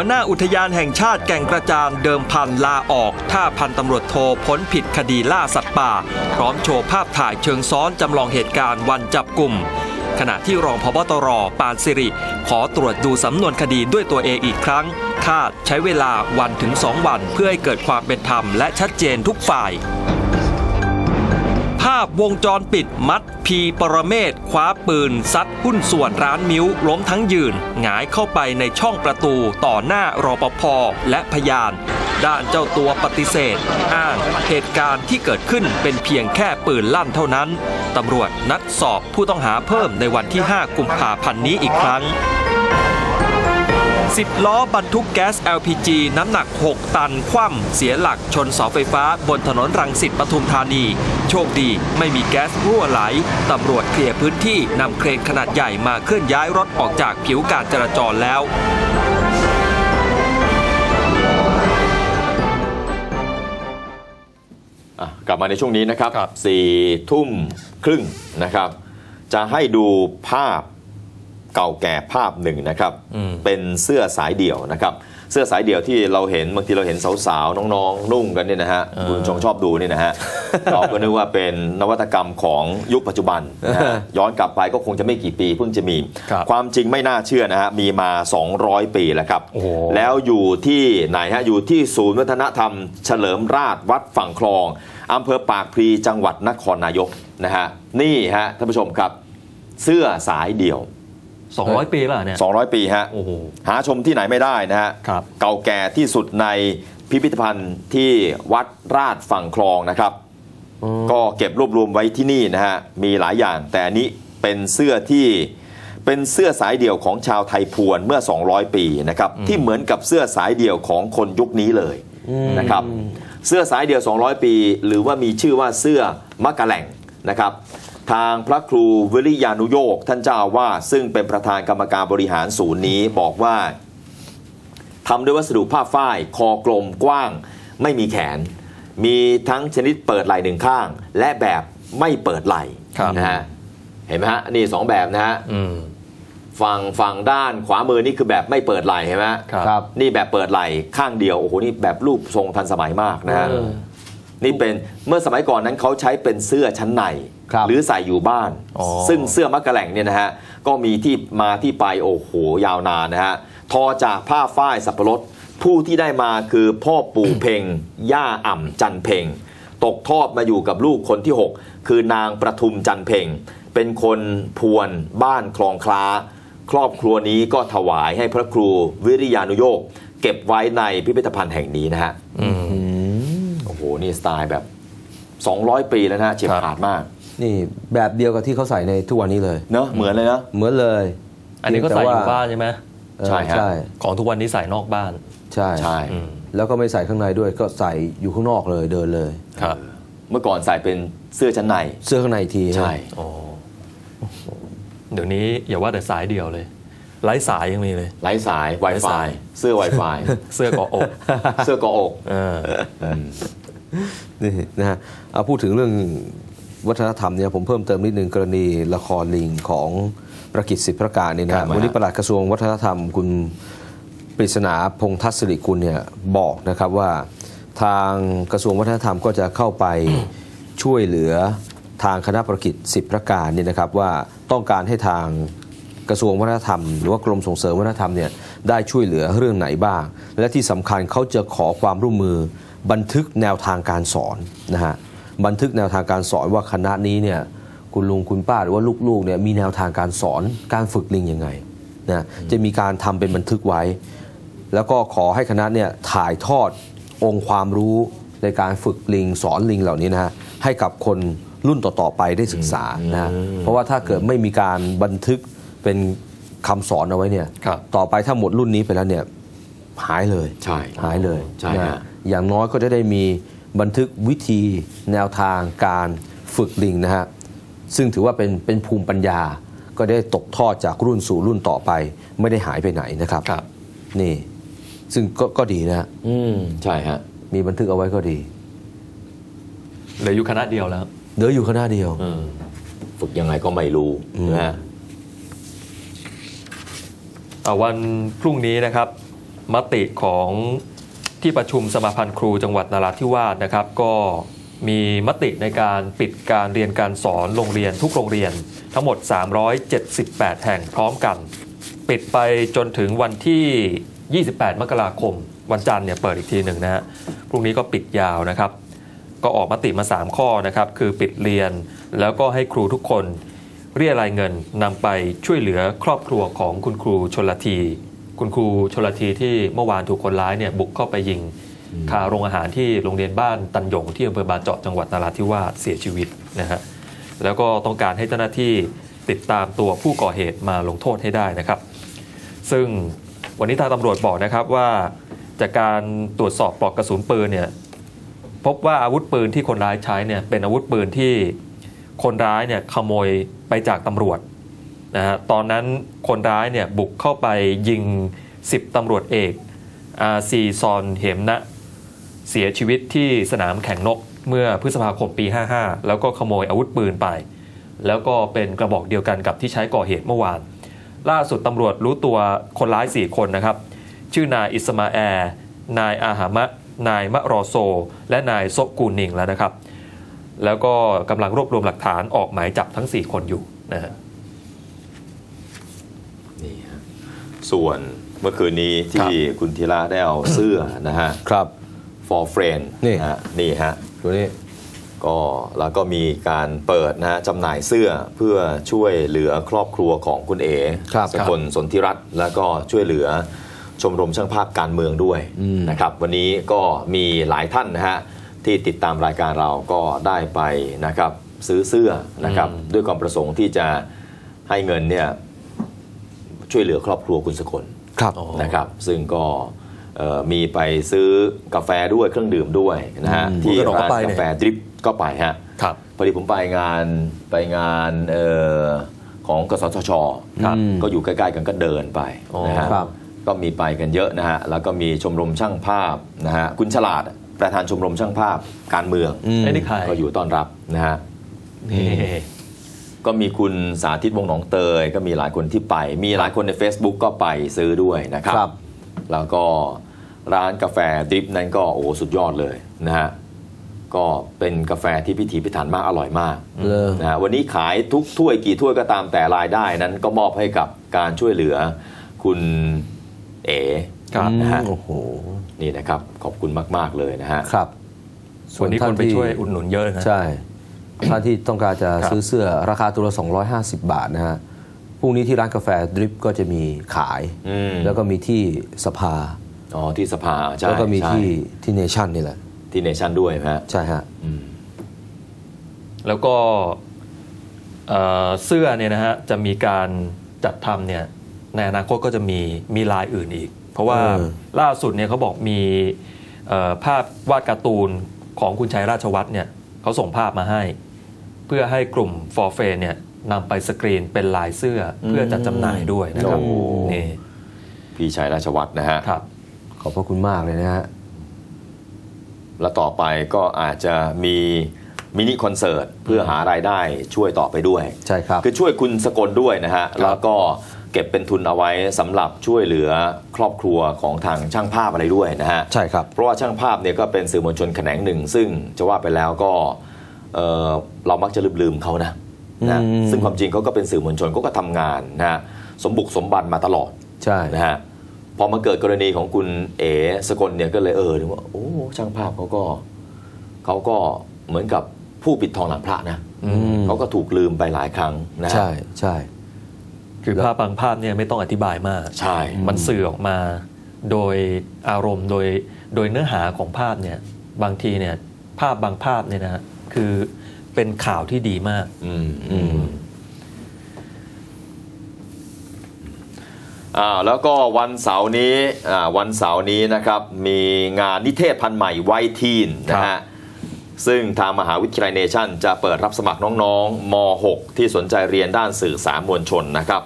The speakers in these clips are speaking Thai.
หัวหน้าอุทยานแห่งชาติแก่งกระจานเดิมพันลาออก ถ้าพันตำรวจโทพ้นผิดคดีล่าสัตว์ป่า พร้อมโชว์ภาพถ่ายเชิงซ้อนจำลองเหตุการณ์วันจับกลุ่ม ขณะที่รองพบตรปานสิริ ขอตรวจดูสำนวนคดีด้วยตัวเองอีกครั้ง คาดใช้เวลาวันถึงสองวันเพื่อให้เกิดความเป็นธรรมและชัดเจนทุกฝ่ายาพวงจรปิดมัดพีปรเมศคว้าปืนซัดหุ้นส่วนร้านมิ้วล้มทั้งยืน หงายเข้าไปในช่องประตูต่อหน้ารอปภและพยาน ด้านเจ้าตัวปฏิเสธ อ้างเหตุการณ์ที่เกิดขึ้นเป็นเพียงแค่ปืนลั่นเท่านั้น ตำรวจนัดสอบผู้ต้องหาเพิ่มในวันที่ 5 กุมภาพันธ์นี้อีกครั้ง 10 ล้อบรรทุกแก๊ส LPG น้ำหนัก 6 ตัน คว่ำเสียหลักชนเสาไฟฟ้าบนถนนรังสิตปทุมธานี โชคดีไม่มีแก๊สรั่วไหล ตำรวจเคลียร์พื้นที่นำเครนขนาดใหญ่มาเคลื่อนย้ายรถออกจากผิวการจราจรแล้วอะกลับมาในช่วงนี้นะครับครับสี่ทุ่มครึ่งนะครับ จะให้ดูภาพ เก่าแก่ภาพหนึ่งนะครับเป็นเสื้อสายเดี่ยวนะครับ เสื้อสายเดี่ยวที่เราเห็นบางทีเราเห็นสาวๆน้องๆนุ่งกันเนี่ยนะฮะคุณชงชอบดูนี่นะฮะเราก็นึกว่าเป็นนวัตกรรมของยุคปัจจุบันนะฮะย้อนกลับไปก็คงจะไม่กี่ปีเพิ่งจะมีครับความจริงไม่น่าเชื่อนะฮะมีมา 200 ปีแล้วครับโอ้โหแล้วอยู่ที่ไหนฮะอยู่ที่ศูนย์วัฒนธรรม เฉลิมราชวัดฝั่งคลองอำเภอปากพลีจังหวัดนครนายกนะฮะนี่ฮะท่านผู้ชมครับ เสื้อสายเดี่ยว 200 ปีป่ะเนี่ย 200 ปีฮะโอ้โหหาชมที่ไหนไม่ได้นะฮะครับเก่าแก่ที่สุดในพิพิธภัณฑ์ที่วัดราชฝั่งคลองนะครับ ก็เก็บรวบรวมไว้ที่นี่นะฮะมีหลายอย่าง แต่อันนี้เป็นเสื้อที่เป็นเสื้อสายเดี่ยวของชาวไทยพวนเมื่อ 200 ปีนะครับที่เหมือนกับเสื้อสายเดี่ยวของคนยุคนี้เลยนะครับเสื้อสายเดี่ยว 200 ปี หรือว่ามีชื่อว่าเสื้อมักกะแหล่งนะครับ ทางพระครูวิริยานุโยกท่านเจ้าอาวาสซึ่งเป็นประธานกรรมการบริหารศูนย์นี้บอกว่าทำด้วยวัสดุผ้าฝ้าย คอกลมกว้าง ไม่มีแขน มีทั้งชนิดเปิดไหล่หนึ่งข้าง และแบบไม่เปิดไหล่ครับนะฮะเห็นไหมฮะนี่สองแบบนะฮะอืมฝั่งฝั่งด้านขวามือนี่คือแบบไม่เปิดไหล่เห็นไหมครับครับนี่แบบเปิดไหล่ข้างเดียวโอ้โหนี่แบบรูปทรงทันสมัยมากนะฮะเออนี่เป็นเมื่อสมัยก่อนนั้นเขาใช้เป็นเสื้อชั้นในครับ หรือใส่อยู่บ้านอ๋อซึ่งเสื้อมักกะแหล่งเนี่ยนะฮะก็มีที่มาที่ไปโอ้โหยาวนานนะฮะทอจากผ้าฝ้ายสับปะรดผู้ที่ได้มาคือพ่อปู่เพ่งย่าอ่ำจันเพ่งตกทอดมาอยู่กับลูกคนที่ 6 คือนางประทุมจันเพ่งเป็นคนพวนบ้านคลองคลาครอบครัวนี้ก็ถวายให้พระครูวิริยานุโยกเก็บไว้ในพิพิธภัณฑ์แห่งนี้นะฮะโอ้โห นี่สไตล์แบบ 200 ปีแล้วนะฮะเฉียบครับขาดมาก นี่แบบเดียวกับที่เขาใส่ในทุกวันนี้เลย เนอะเหมือนเลยเนอะเหมือนเลย อันนี้ก็ใส่อยู่บ้านใช่ไหมเออใช่ฮะใช่ของทุกวันนี้ใส่นอกบ้าน ใช่ใช่ อืม แล้วก็ไม่ใส่ข้างในด้วยก็ใส่อยู่ข้างนอกเลยเดินเลย ครับเมื่อก่อนใส่เป็นเสื้อชั้นใน เสื้อข้างในอีกทีใช่ โอ้เดี๋ยวนี้อย่าว่าแต่สายเดียวเลยไร้สายยังมีเลย ไร้สาย ไร้สา Wi-Fi ย เสื้อ Wi-Fi เสื้อเกาะอกเสื้อเกาะอก เออ นี่นะฮะเอาพูดถึงเรื่อง วัฒนธรรมเนี่ยผมเพิ่มเติมนิดนึงกรณีละครลิงของประกิตสิทธิประการนี่นะครัฮะบวันนี้ปลัดกระทรวงวัฒนธรรมคุณปริศนาพงษ์ทัศน์สิริกุลเนี่ยบอกนะครับว่าทางกระทรวงวัฒนธรรมก็จะเข้าไปช่วยเหลือทางคณะประกิตสิบประการเนี่ยนะครับว่าต้องการให้ทางกระทรวงวัฒนธรรม หรือว่ากรมส่งเสริมวัฒนธรรมเนี่ยได้ช่วยเหลือเรื่องไหนบ้าง และที่สำคัญเขาจะขอความร่วมมือบันทึกแนวทางการสอนนะฮะ บันทึกแนวทางการสอนว่าคณะนี้เนี่ยคุณลุงคุณป้าหรือว่าลูกๆเนี่ยมีแนวทางการสอนการฝึกลิงยังไงนะจะมีการทำเป็นบันทึกไว้ แล้วก็ขอให้คณะเนี่ยถ่ายทอดองค์ความรู้ในการฝึกลิงสอนลิงเหล่านี้นะฮะให้กับคนรุ่นต่อๆไปได้ศึกษานะฮะเพราะว่าถ้าเกิดไม่มีการบันทึกเป็นคำสอนเอาไว้เนี่ยครับต่อไปถ้าหมดรุ่นนี้ไปแล้วเนี่ยหายเลยใช่หายเลยใช่นะฮะอย่างน้อยก็จะได้มี บันทึกวิธีแนวทางการฝึกลิงนะฮะซึ่งถือว่าเป็นเป็นภูมิปัญญา ก็ได้ตกทอดจากรุ่นสู่รุ่นต่อไป ไม่ได้หายไปไหนนะครับครับ นี่ ซึ่งก็ก็ดีนะฮะอืมใช่ฮะมีบันทึกเอาไว้ก็ดี เหลืออยู่คณะเดียวแล้วเหลืออยู่คณะเดียว อืมฝึกยังไงก็ไม่รู้นะฮะอ่าวันพรุ่งนี้นะครับ มติของ ที่ประชุมสมาพันธ์ครูจังหวัดนราธิวาสนะครับ ก็มีมติในการปิดการเรียนการสอนโรงเรียนทุกโรงเรียน ทั้งหมด 378 แห่งพร้อมกัน ปิดไปจนถึงวันที่ 28 มกราคม วันจันทร์เนี่ยเปิดอีกทีหนึ่งนะฮะพรุ่งนี้ก็ปิดยาวนะครับ ก็ออกมติมา 3 ข้อนะครับ คือปิดเรียนแล้วก็ให้ครูทุกคนเรียรายเงินนำไปช่วยเหลือครอบครัวของคุณครูชนละที คุณครูชนละทีที่เมื่อวานถูกคนร้ายเนี่ยบุกเข้าไปยิงคาโรงอาหารที่โรงเรียนบ้านตันหยงที่อำเภอบานเจาะจังหวัดนราธิวาสเสียชีวิตนะฮะแล้วก็ต้องการให้เจ้าหน้าที่ติดตามตัวผู้ก่อเหตุมาลงโทษให้ได้นะครับ ซึ่งวันนี้ทางตำรวจบอกนะครับว่าจากการตรวจสอบปลอกกระสุนปืนเนี่ยพบว่าอาวุธปืนที่คนร้ายใช้เนี่ยเป็นอาวุธปืนที่คนร้ายเนี่ยขโมยไปจากตำรวจ นะฮะตอนนั้นคนร้ายเนี่ยบุกเข้าไปยิง 10ตำรวจเอกอาซีซอนเหมนะ เสียชีวิตที่สนามแข่งนกเมื่อพฤษภาคมปี 55 แล้วก็ขโมยอาวุธปืนไป แล้วก็เป็นกระบอกเดียวกันกับที่ใช้ก่อเหตุเมื่อวาน ล่าสุดตำรวจรู้ตัวคนร้าย 4 คนนะครับ ชื่อนายอิสมาแอร์นายอาหามะ นายมะรอโซ และนายโซกูนิงแล้วนะครับ แล้วก็กำลังรวบรวมหลักฐานออกหมายจับทั้ง 4 คนอยู่นะฮะ นี่ฮะ ส่วนเมื่อคืนนี้ที่คุณธีระได้เอาเสื้อนะฮะครับ for friend นี่ฮะนี่ฮะดูนี่ก็แล้วก็มีการเปิดนะฮะจำหน่ายเสื้อเพื่อช่วยเหลือครอบครัวของคุณเอ๋ครับสกลสนธิรัตน์แล้วก็ช่วยเหลือชมรมช่างภาพการเมืองด้วยอืมนะครับ วันนี้ก็มีหลายท่านนะฮะที่ติดตามรายการเราก็ได้ไปนะครับซื้อเสื้อนะครับอืมด้วยความประสงค์ที่จะให้เงินเนี่ย ช่วยเหลือครอบครัวคุณสกลครับนะครับ ซึ่งก็เอ่อมีไปซื้อกาแฟด้วยเครื่องดื่มด้วยนะฮะอืมที่คุณกระหนกก็ร้านไปกาเนี่ยแฟดริปก็ไปฮะครับพอดีผมไปงานไปงานเอ่อของกสทชครับก็อยู่ใกล้ๆกันก็เดินไปอ๋อนะฮะครับก็มีไปกันเยอะนะฮะแล้วก็มีชมรมช่างภาพนะฮะคุณฉลาดประธานชมรมช่างภาพการเมืองอืมไอ้นี่ใครก็อยู่ต้อนรับนะฮะนี่ ก็มีคุณสาธิตวงศ์หนองเตย ก็มีหลายคนที่ไป มีหลายคนใน Facebook ก็ไปซื้อด้วยนะครับครับแล้วก็ร้านกาแฟดริปนั้นก็โอ้โหสุดยอดเลยนะฮะก็เป็นกาแฟที่พิถีพิถันมากอร่อยมากเลยนะฮะวันนี้ขายทุกถ้วยกี่ถ้วยก็ตามแต่รายได้นั้นก็มอบให้กับการช่วยเหลือคุณเอ๋ครับนะฮะโอ้โหนี่นะครับขอบคุณมาก ๆ เลยนะฮะครับวันนี้คนไปที่ช่วยอุดหนุนเยอะนะใช่ ท่านที่ต้องการจะครับซื้อเสื้อราคาตัวละ 250 บาทนะฮะพรุ่งนี้ที่ร้านกาแฟดริปก็จะมีขายอืมแล้วก็มีที่สภาอ๋อที่สภาใช่แล้วก็มีใช่ที่ที่เนชั่นนี่แหละ ที่เนชั่นด้วยนะฮะใช่ฮะอืมแล้วก็เอ่อเสื้อเนี่ยนะฮะจะมีการจัดทำเนี่ยในอนาคตก็จะมีมีลายอื่นอีก เพราะว่าเออล่าสุดเนี่ยเขาบอกมีเอ่อภาพวาดการ์ตูนของคุณชัยราชวัฒน์เนี่ยเขาส่งภาพมาให้ เพื่อให้กลุ่มฟอร์เฟนเนี่ยนำไปสกรีนเป็นลายเสื้อเพื่อจัดจำหน่ายด้วยนะครับโอ้ นี่พี่ชัยราชวัตรนะฮะ ครับ ขอบพระคุณมากเลยนะฮะ แล้วต่อไปก็อาจจะมีมินิคอนเสิร์ตเพื่อหารายได้ช่วยต่อไปด้วย ใช่ครับ คือช่วยคุณสกลด้วยนะฮะ แล้วก็เก็บเป็นทุนเอาไว้สำหรับช่วยเหลือครอบครัวของทางช่างภาพอะไรด้วยนะฮะ ใช่ครับ เพราะว่าช่างภาพเนี่ยก็เป็นสื่อมวลชนแขนงหนึ่ง ซึ่งจะว่าไปแล้วก็ เอ่อเรามักจะลืมๆเขานะนะอืมซึ่งความจริงเขาก็เป็นสื่อมวลชนเขาก็ทำงานนะฮะสมบุกสมบันมาตลอดใช่นะฮะพอมาเกิดกรณีของคุณเอ๋สกลเนี่ยก็เลยเออถึงว่าโอ้ช่างภาพเขาก็เขาก็เหมือนกับผู้ปิดทองหลังพระนะอืมเขาก็ถูกลืมไปหลายครั้งนะฮะใช่ใช่คือภาพบางภาพเนี่ยไม่ต้องอธิบายมากใช่มันสื่อออกมา โดยอารมณ์โดยโดยเนื้อหาของภาพเนี่ยบางทีเนี่ยภาพบางภาพเนี่ยนะฮะ คือเป็นข่าวที่ดีมาก อืมอืมอ่าแล้วก็วันเสาร์นี้อ่าวันเสาร์นี้นะครับมีงานนิเทศพันธุ์ใหม่วัยทีนนะครัฮะบซึ่งทางมหาวิทยาลัยเนชั่น จะเปิดรับสมัครน้องๆม .6 ที่สนใจเรียนด้านสื่อสารมวลชนนะครับ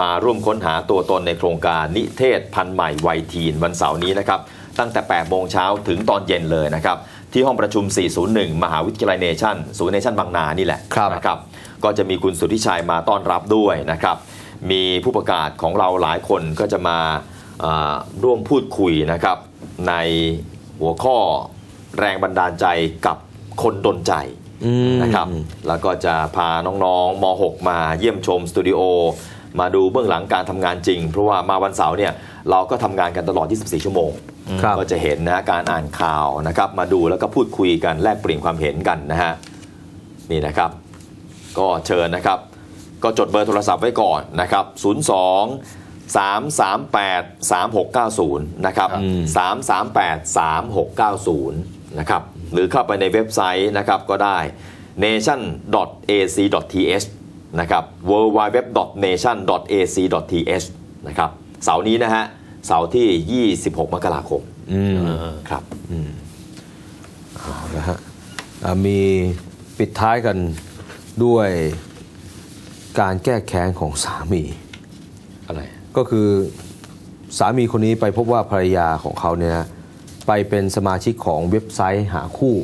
มาร่วมค้นหาตัวตนในโครงการนิเทศพันธุ์ใหม่วัยทีน วันเสาร์นี้นะครับ ตั้งแต่ 8 โมงเช้าถึงตอนเย็นเลยนะครับ ที่ห้องประชุม 401 มหาวิทยาลัยเนชั่นศูนย์เนชั่นบางนานี่แหละครับนะครับ ก็จะมีคุณสุทธิชัยมาต้อนรับด้วยนะครับ มีผู้ประกาศของเราหลายคนก็จะมาอ่าร่วมพูดคุยนะครับ ในหัวข้อแรงบันดาลใจกับคนดนใจอืมนะครับ แล้วก็จะพาน้องๆม .6 มาเยี่ยมชมสตูดิโอ มาดูเบื้องหลังการทำงานจริง เพราะว่ามาวันเสาร์เนี่ยเราก็ทำงานกันตลอด 24 ชั่วโมงครับ ก็จะเห็นนะการอ่านข่าวนะครับ มาดูแล้วก็พูดคุยกันแลกเปลี่ยนความเห็นกันนะฮะนี่นะครับ ก็เชิญนะครับ ก็จดเบอร์โทรศัพท์ไว้ก่อนนะครับ 02 338 3690 นะครับ 338 3690 นะครับ หรือเข้าไปในเว็บไซต์นะครับก็ได้ nation.ac.th นะครับ www.nation.ac.th นะครับ เสาร์นี้นะฮะ เสาร์ที่ 26 มกราคมอืมครับนะฮะอ่ามีปิดท้ายกันด้วยการแก้แค้นของสามีอะไรก็คือสามีคนนี้ไปพบว่าภรรยาของเขาเนี่ยนะไปเป็นสมาชิกของเว็บไซต์หาคู่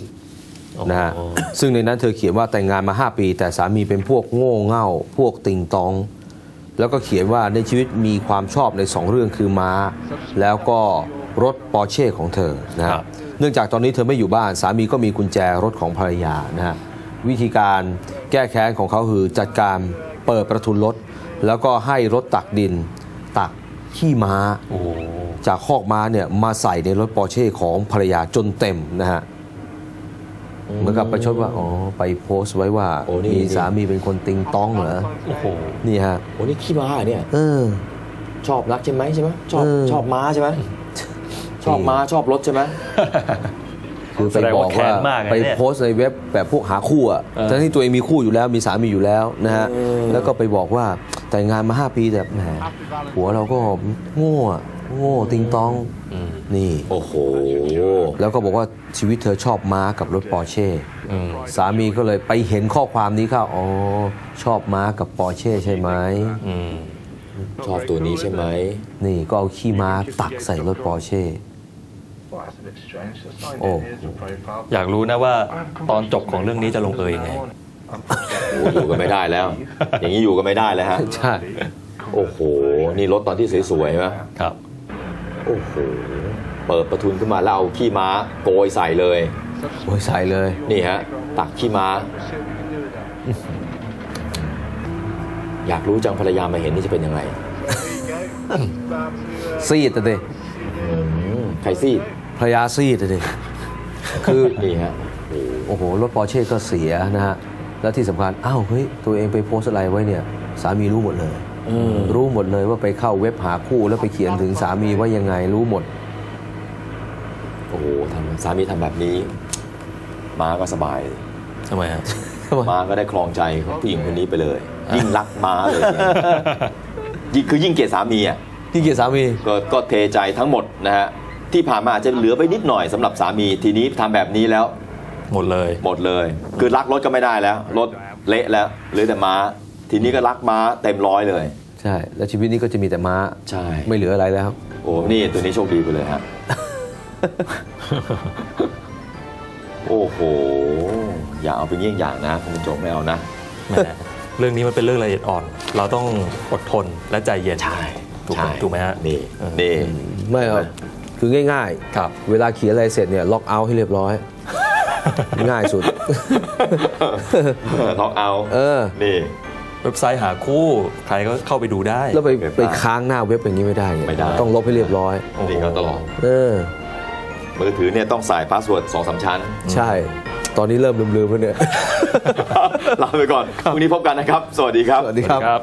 นะฮะซึ่งในนั้นเธอเขียนว่าแต่งงานมา 5 ปี แต่สามีเป็นพวกโง่เง่า พวกติงตอง แล้วก็เขียนว่าในชีวิตมีความชอบในสองเรื่องคือม้า แล้วก็รถปอร์เช่ของเธอนะฮะครับเนื่องจากตอนนี้เธอไม่อยู่บ้านสามีก็มีกุญแจรถของภรรยานะฮะวิธีการแก้แค้นของเขาคือจัดการเปิดประทุนรถ แล้วก็ให้รถตักดิน ตักขี้ม้าโอ้โหจากคอกม้าเนี่ยมาใส่ในรถปอร์เช่ของภรรยาจนเต็มนะฮะ เหมือนกับประชดว่าอ๋อไปโพสต์ไว้ว่าโอ้นี่ มีสามีเป็นคนติงต้องเหรอโอ้โหนี่ฮะโอ้นี่ขี้ม้าเหรอเนี่ย เออ ชอบนักใช่ไหมใช่ไหมชอบเออ ชอบม้าใช่ไหมชอบม้าชอบรถใช่ไหม คือไปแสดงบว่าอกว่าแค้นมากนะไปเนี่ยโพสต์ในเว็บแบบพวกหาคู่อะทั้งที่ตัวเองมีคู่อยู่แล้วมีสามีอยู่แล้วนะฮะแล้วก็ไปบอกว่า แต่งงานมา 5 ปีแต่แหมหัวเราก็โง่อะโง่ติงตองนี่โอ้โหแล้วก็บอกว่าชีวิตเธอชอบม้ากับรถปอร์เช่อืมสามีก็เลยไปเห็นข้อความนี้เข้าอ๋อชอบม้ากับปอร์เช่ใช่ไหมอืมชอบตัวนี้ใช่ไหม นี่ก็เอาขี้ม้าตักใส่รถปอร์เช่ โอ้ อยากรู้นะว่าตอนจบของเรื่องนี้จะลงเอยยังไง โอ้อยู่กันไม่ได้แล้ว อย่างนี้อยู่กันไม่ได้แล้วฮะใช่โอ้โห นี่รถตอนที่สวยๆไหมครับ โอ้โห เปิดประทุนขึ้นมาแล้วเอาขี้ม้าโกยใส่เลยโอ้ยใส่เลย นี่ฮะ ตักขี้ม้า อยากรู้จังภรรยามาเห็นนี่จะเป็นยังไง ซีดอะเดอืมใครซีดภรรยาซีดอะเดคือ นี่ฮะ โอ้โห รถปอร์เช่ก็เสียนะฮะ แล้วที่สำคัญอ้าวเฮ้ยตัวเองไปโพสต์อะไรไว้เนี่ยสามีรู้หมดเลยรู้หมดเลยว่าไปเข้าเว็บหาคู่แล้วไปเขียนถึงสามีว่ายังไงรู้หมด โอ้โหทำสามีทำแบบนี้ม้าก็สบายทำไมฮะม้าก็ได้ครองใจของผู้หญิงคนนี้ไปเลย ยิ่งรักม้าเลยเนี่ยยิ่งคือยิ่งเกลียดสามีอะที่เกียรติสามีก็ก็เทใจทั้งหมดนะฮะที่ผ่านมาอาจจะเหลือไปนิดหน่อยสำหรับสามีทีนี้ทำแบบนี้แล้ว หมดเลย หมดเลย คือรักรถก็ไม่ได้แล้ว รถเละแล้วเหลือแต่ม้า ทีนี้ก็รักม้าเต็มร้อยเลย ใช่ แล้วชีวิตนี้ก็จะมีแต่ม้าใช่ ไม่เหลืออะไรแล้ว โอ้นี่ตัวนี้โชคดีไปเลยฮะ โอ้โห อย่าเอาเป็นเยี่ยงอย่างนะคุณผู้ชมไม่เอานะแหมเรื่องนี้มันเป็นเรื่องละเอียดอ่อน เราต้องอดทนและใจเย็น ใช่ ถูกไหมใช่ถูกไหมฮะ นี่เออนี่ ไม่ครับ คือง่ายครับๆเวลาเขียนอะไรเสร็จเนี่ยล็อกเอาท์ให้เรียบร้อย ง่ายสุดล็อกเอาเออนี่เว็บไซต์หาคู่ใครก็เข้าไปดูได้ แล้วไปเว็บไปได้ค้างหน้าเว็บอย่างนี้ไม่ได้งไม่ได้ ต้องลบให้เรียบร้อยนี่ก็ตลอดเออมือถือเนี่ยต้องใส่พาสเวิร์ดสองสามชั้น ใช่ ตอนนี้เริ่มลืมๆแล้วเนี่ยลาไปก่อนพรุ่งนี้พบกันนะครับ สวัสดีครับ สวัสดีครับครับ